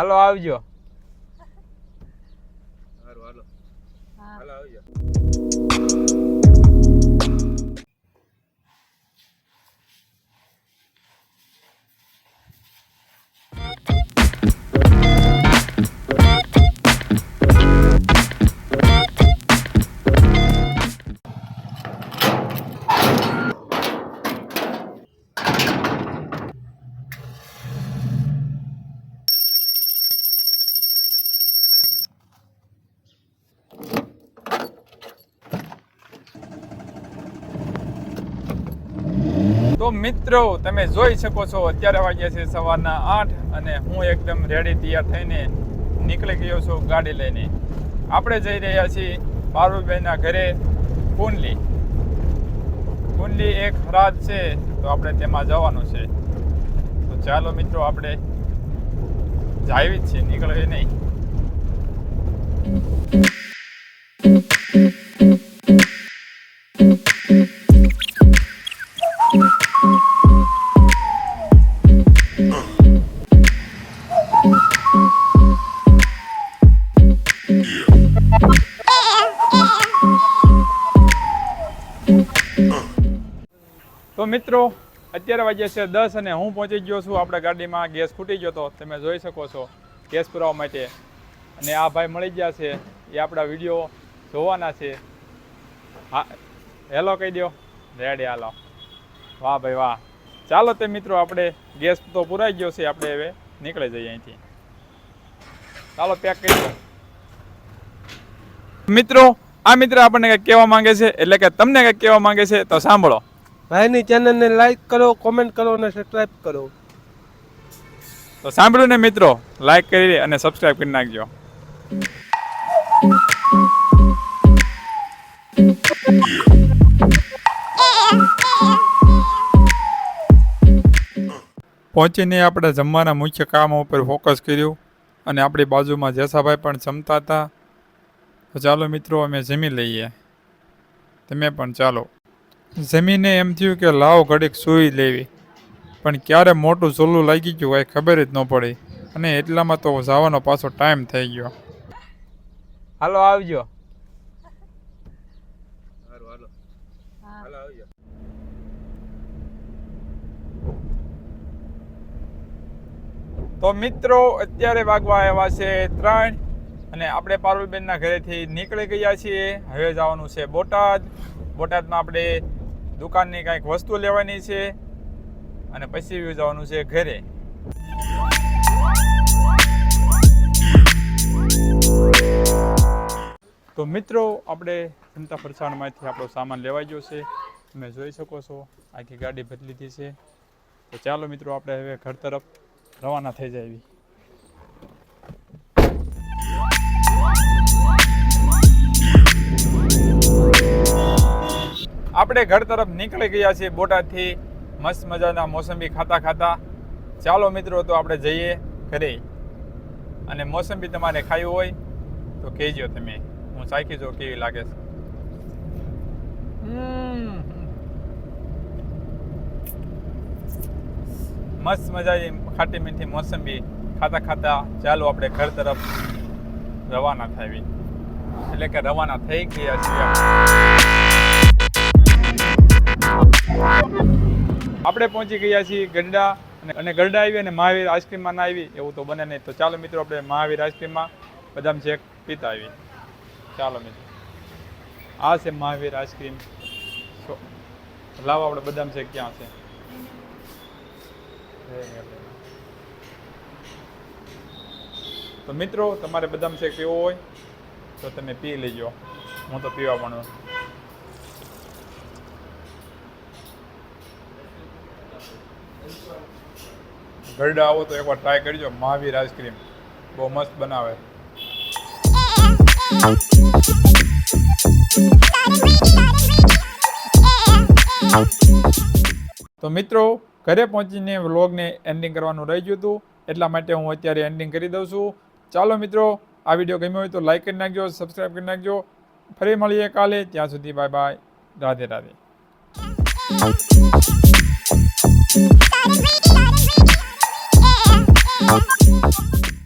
હાલો આવજો સારું હાલો હા હાલો આવજો તો મિત્રો, તમે જોઈ શકો છો, અત્યારે વાગ્યા છે સવારના આઠ અને હું એકદમ રેડી તૈયાર થઈને નીકળી ગયો છું ગાડી લઈને. આપણે જઈ રહ્યા છીએ પારુલભાઈના ઘરે, કુંડલી. કુંડલી એક હરાજ છે, તો આપણે તેમાં જવાનું છે. તો ચાલો મિત્રો, આપણે જાવી જ છીએ, નીકળવી નહીં. તો મિત્રો, અત્યારે વાગ્યા છે દસ અને હું પહોંચી ગયો છું આપણા ગાડીમાં. ગેસ ખૂટી ગયો તો તમે જોઈ શકો છો ગેસ પુરાવા માટે. અને આ ભાઈ મળી ગયા છે. એ આપણા વીડિયો જોવાના છે. હા, હેલો કહી દો રેડી, હાલો. વાહ ભાઈ વાહ. ચાલો તે મિત્રો, આપણે ગેસ તો પુરાઈ ગયો છે. આપણે હવે નીકળી જઈએ અહીંથી. ચાલો પેક કરી દો. મિત્રો, આ મિત્ર આપણને કંઈક કહેવા માંગે છે. એટલે કે તમને કંઈક કહેવા માંગે છે, તો સાંભળો. ભાઈની ચેનલને લાઈક કરો કોમેન્ટ કરો અને સબસ્ક્રાઈબ કરો. તો સાંભળ્યું ને મિત્રો? લાઈક કરી અને સબસ્ક્રાઈબ કરી નાખજો. પહોંચીને આપણે જમવાના મુખ્ય કામો ઉપર ફોકસ કર્યું અને આપણી બાજુમાં જેસાભાઈ પણ જમતા હતા. તો ચાલો મિત્રો, અમે જમી લઈએ. તમે પણ ચાલો. જમીને એમ થયું કે લાવ ઘડીક સૂઈ લેવી. પણ ક્યારે મોટું ઝોલું લાગી ગયું કાંઈ ખબર જ ન પડી. અને એટલામાં તો જવાનો પાછો ટાઈમ થઈ ગયો. હાલો આવજો. હાલો. હાલો આવજો. તો મિત્રો અત્યારે વાગવા આવ્યા છે ત્રણ અને આપણે પારુલબેનના ઘરેથી નીકળી ગયા છીએ. હવે જવાનું છે બોટાદ. બોટાદમાં આપણે દુકાનની કાંઈક વસ્તુ લેવાની છે અને પછી જવાનું છે ઘરે. તો મિત્રો, આપણે જનતા ફરસાણમાંથી આપણો સામાન લેવાઈ ગયો છે. તમે જોઈ શકો છો, આખી ગાડી બદલી લીધી છે. તો ચાલો મિત્રો, આપણે હવે ઘર તરફ રવાના થઈ જાય આપણે ઘર તરફ નીકળી ગયા છીએ બોટાદથી. મસ્ત મજાના મોસંબી ખાતા ખાતા. ચાલો મિત્રો, તો આપણે જઈએ ઘરે. અને મોસંબી તમારે ખાવી હોય, તો કહેજો તમે. હું ચાખી જો કેવી લાગે છે. મસ્ત મજાની ખાટી મીઠી મોસંબી ખાતા ખાતા ચાલો આપણે ઘર તરફ રવાના થાવી. એટલે કે રવાના થઈ ગયા છીએ આપણે પહોંચી ગયા છીએ ગરડા અને ગરડા આવી અને મહાવીર આઈસ્ક્રીમમાં ના આવી. એવું તો બને નહીં. તો ચાલો મિત્રો, આપણે મહાવીર આઈસ્ક્રીમમાં બદામ શેક પીતા આવી ચાલો મિત્રો. આ છે મહાવીર આઈસ્ક્રીમ લાવો આપણે બદામ શેક ક્યાં છે? તો મિત્રો, તમારે બદામ શેક પીવો હોય તો તમે પી લેજો. હું તો પીવા પણ ગરડા આવો તો એકવાર ટ્રાય કરજો. મહાવીર આઈસ્ક્રીમ બહુ મસ્ત બનાવે. તો મિત્રો, ઘરે પહોંચીને વ્લોગને એન્ડિંગ કરવાનું રહી ગયું હતું. એટલા માટે હું અત્યારે એન્ડિંગ કરી દઉં છું. ચાલો મિત્રો, આ વીડિયો ગમ્યો હોય તો લાઈક કરી નાખજો સબસ્ક્રાઈબ કરી નાખજો. ફરી મળીએ કાલે. ત્યાં સુધી bye bye Radhe Radhe. Started breaking, started breaking. Yeah, yeah.